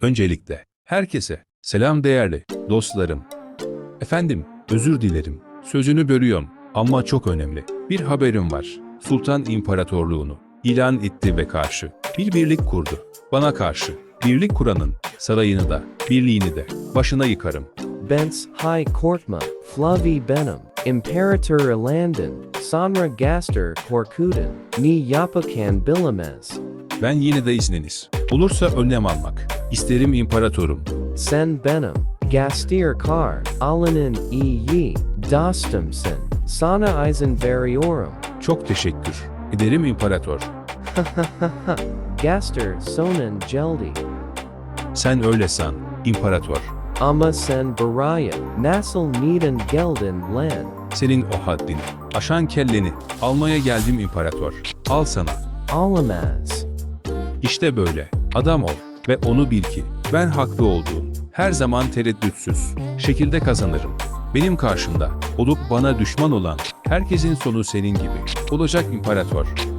Öncelikle herkese selam değerli dostlarım. Efendim, özür dilerim. Sözünü bölüyorum ama çok önemli. Bir haberim var. Sultan İmparatorluğunu ilan etti ve karşı bir birlik kurdu. Bana karşı birlik kuranın sarayını da birliğini de başına yıkarım. Bents High Korkma, Flavi Benham, Imperator Ilandin, Sonra Gaster Korkuden, Ni Yapakan Bilamez, Ben yine de izniniz. Olursa önlem almak. İsterim imparatorum. Sen Benham, Gastir Kar, Alanin E. Dostumsen, Sana Eisen Variorum, Çok teşekkür ederim imparator. Gaster Sonen Geldi, Sen öyle san, imparator. Ama Sen Baraya, Nasıl Neden Gelden Len, Senin o haddini, aşan kelleni almaya geldim imparator. Al sana. Alamaz, İşte böyle. Adam ol ve onu bil ki ben haklı olduğum her zaman tereddütsüz şekilde kazanırım. Benim karşımda olup bana düşman olan herkesin sonu senin gibi olacak imparator.